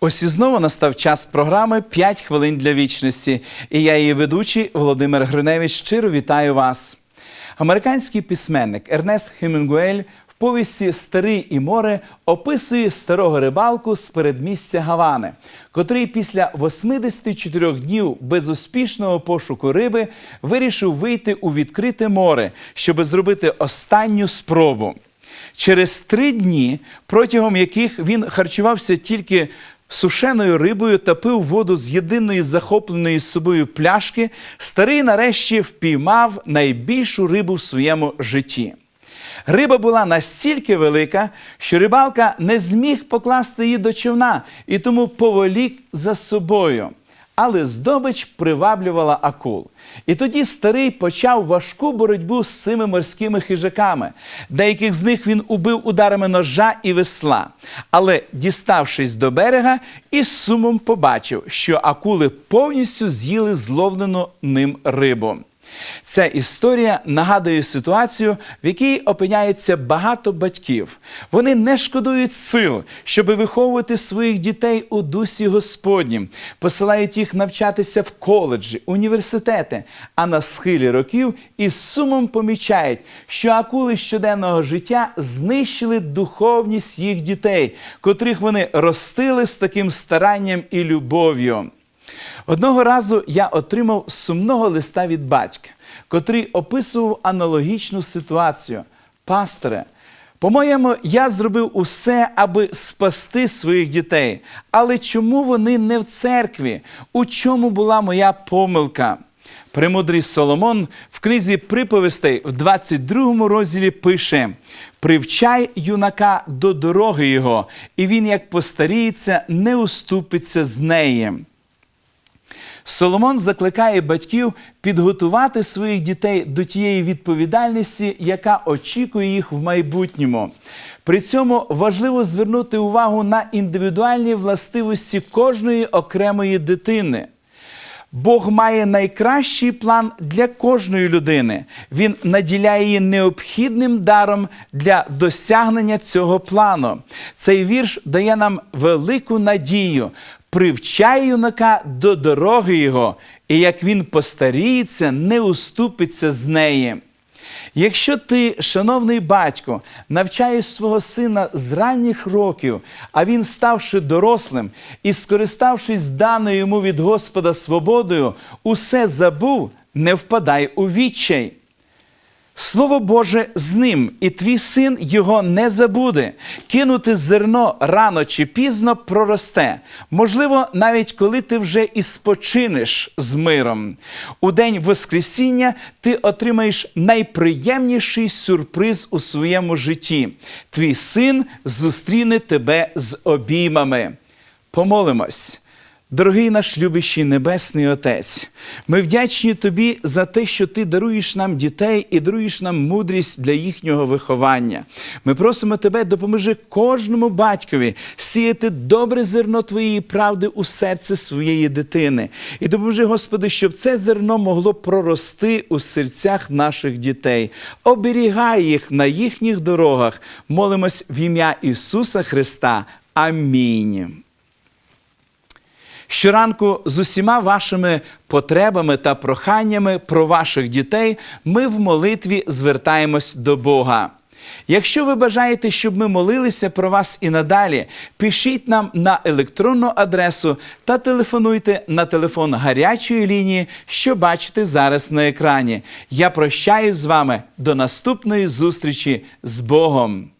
Ось і знову настав час програми «5 хвилин для вічності. І я, її ведучий Володимир Гриневич, щиро вітаю вас. Американський письменник Ернест Хемінгуель в повісті Старий і море описує старого рибалку з передмістя Гавани, котрий після 84 днів безуспішного пошуку риби вирішив вийти у відкрите море, щоб зробити останню спробу. Через три дні, протягом яких він харчувався тільки сушеною рибою та пив воду з єдиної захопленої собою пляшки, старий нарешті впіймав найбільшу рибу в своєму житті. Риба була настільки велика, що рибалка не зміг покласти її до човна і тому поволік за собою. Але здобич приваблювала акул. І тоді старий почав важку боротьбу з цими морськими хижаками. Деяких з них він убив ударами ножа і весла. Але, діставшись до берега, із сумом побачив, що акули повністю з'їли зловлену ним рибу. Ця історія нагадує ситуацію, в якій опиняється багато батьків. Вони не шкодують сил, щоб виховувати своїх дітей у дусі Господнім, посилають їх навчатися в коледжі, університети, а на схилі років із сумом помічають, що акули щоденного життя знищили духовність їх дітей, котрих вони ростили з таким старанням і любов'ю. Одного разу я отримав сумного листа від батька, котрий описував аналогічну ситуацію. Пасторе, по-моєму, я зробив усе, аби спасти своїх дітей. Але чому вони не в церкві? У чому була моя помилка? Премудрий Соломон в книзі приповістей в 22 розділі пише: Привчай юнака до дороги його, і він, як постаріється, не уступиться з неї. Соломон закликає батьків підготувати своїх дітей до тієї відповідальності, яка очікує їх в майбутньому. При цьому важливо звернути увагу на індивідуальні властивості кожної окремої дитини. Бог має найкращий план для кожної людини. Він наділяє її необхідним даром для досягнення цього плану. Цей вірш дає нам велику надію. Привчай юнака до дороги його, і як він постаріється, не уступиться з неї. Якщо ти, шановний батько, навчаєш свого сина з ранніх років, а він, ставши дорослим і скориставшись даною йому від Господа свободою, усе забув, не впадай у відчай. Слово Боже з ним, і твій син його не забуде. Кинути зерно рано чи пізно проросте. Можливо, навіть коли ти вже і спочинеш з миром. У день Воскресіння ти отримаєш найприємніший сюрприз у своєму житті. Твій син зустріне тебе з обіймами. Помолимось. Дорогий наш любящий Небесний Отець, ми вдячні Тобі за те, що Ти даруєш нам дітей і даруєш нам мудрість для їхнього виховання. Ми просимо Тебе, допоможи кожному батькові сіяти добре зерно Твоєї правди у серце своєї дитини. І допоможи, Господи, щоб це зерно могло прорости у серцях наших дітей. Оберігай їх на їхніх дорогах. Молимось в ім'я Ісуса Христа. Амінь. Щоранку з усіма вашими потребами та проханнями про ваших дітей ми в молитві звертаємось до Бога. Якщо ви бажаєте, щоб ми молилися про вас і надалі, пишіть нам на електронну адресу та телефонуйте на телефон гарячої лінії, що бачите зараз на екрані. Я прощаюсь з вами до наступної зустрічі з Богом.